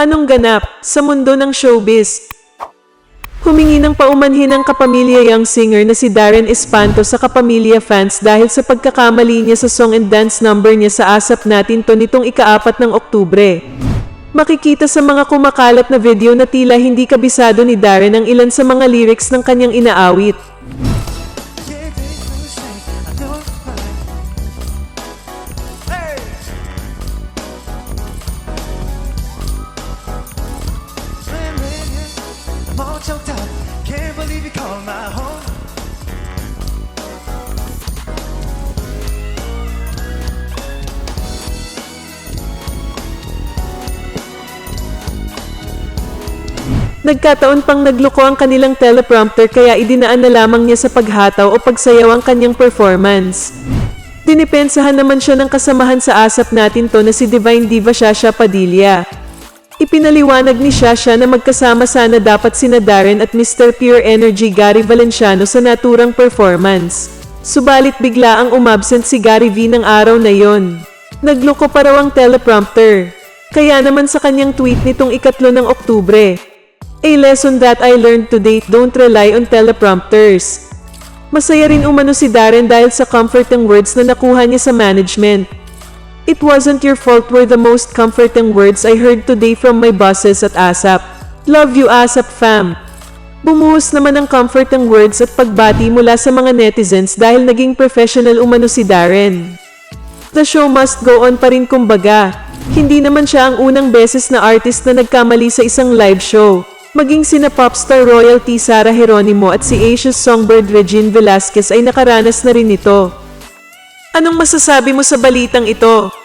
Anong ganap sa mundo ng showbiz? Humingi ng paumanhin ang kapamilya young singer na si Darren Espanto sa kapamilya fans dahil sa pagkakamali niya sa song and dance number niya sa Asap Natin to nitong ikaapat ng Oktubre. Makikita sa mga kumakalat na video na tila hindi kabisado ni Darren ang ilan sa mga lyrics ng kanyang inaawit. Choked up. Can't believe you called my home. Nagkataon pang nagloko ang kanilang teleprompter kaya idinaan na lamang niya sa paghataw o pagsayaw ang kanyang performance. Dinipensahan naman siya ng kasamahan sa asap natin to na si Divine Diva Shasha Padilla. Ipinaliwanag ni Shasha na magkasama sana dapat sina Darren at Mr. Pure Energy Gary Valenciano sa naturang performance. Subalit bigla ang umabsent si Gary V ng araw na yon. Nagloko pa raw ang teleprompter. Kaya naman sa kanyang tweet nitong ikatlo ng Oktubre, A lesson that I learned today, don't rely on teleprompters. Masaya rin umano si Darren dahil sa comforting words na nakuha niya sa management. It wasn't your fault were the most comforting words I heard today from my bosses at ASAP. Love you ASAP fam. Bumuhos naman ang comforting words at pagbati mula sa mga netizens dahil naging professional umano si Darren. The show must go on pa rin kumbaga. Hindi naman siya ang unang beses na artist na nagkamali sa isang live show. Maging sina popstar royalty Sara Geronimo at si Asia's songbird Regine Velasquez ay nakaranas na rin nito. Anong masasabi mo sa balitang ito?